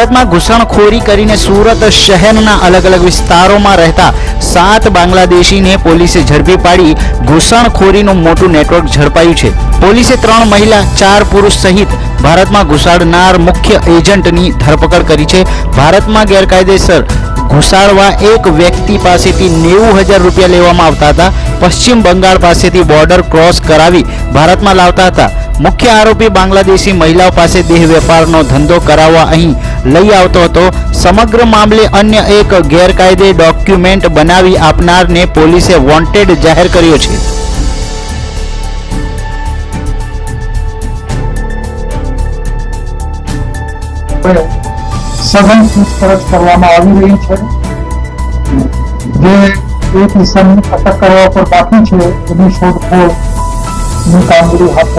ભારતમાં ઘૂસણખોરી કરીને સુરત શહેરના અલગ અલગ વિસ્તારોમાં રહેતા સાત બાંગ્લાદેશીને પોલીસે ઝડપી પાડી ઘૂસણખોરીનું મોટું નેટવર્ક ઝડપાયું છે. પોલીસે ત્રણ મહિલા, ચાર પુરુષ સહિત ભારતમાં ઘુસાડનાર મુખ્ય એજન્ટની ધરપકડ કરી છે. ભારતમાં ગેરકાયદેસર ઘુસાડવા એક વ્યક્તિ પાસેથી નેવું હજાર રૂપિયા લેવામાં આવતા હતા. પશ્ચિમ બંગાળ પાસેથી બોર્ડર ક્રોસ કરાવી ભારતમાં લાવતા હતા. મુખ્ય આરોપી બાંગ્લાદેશી મહિલાઓ પાસે દેહ વેપારનો ધંધો કરાવવા અહીં લઈ આવતો હતો. સમગ્ર મામલે અન્ય એક ગેરકાયદે ડોક્યુમેન્ટ બનાવી આપનારને પોલીસે વોન્ટેડ જાહેર કર્યો છે. સઘન પૂછપરછ કરવામાં આવી રહી છે. જે એક ઇસમની અટક કરવા પર બાકી છે, એની શોધખોળની કામગીરી હાથ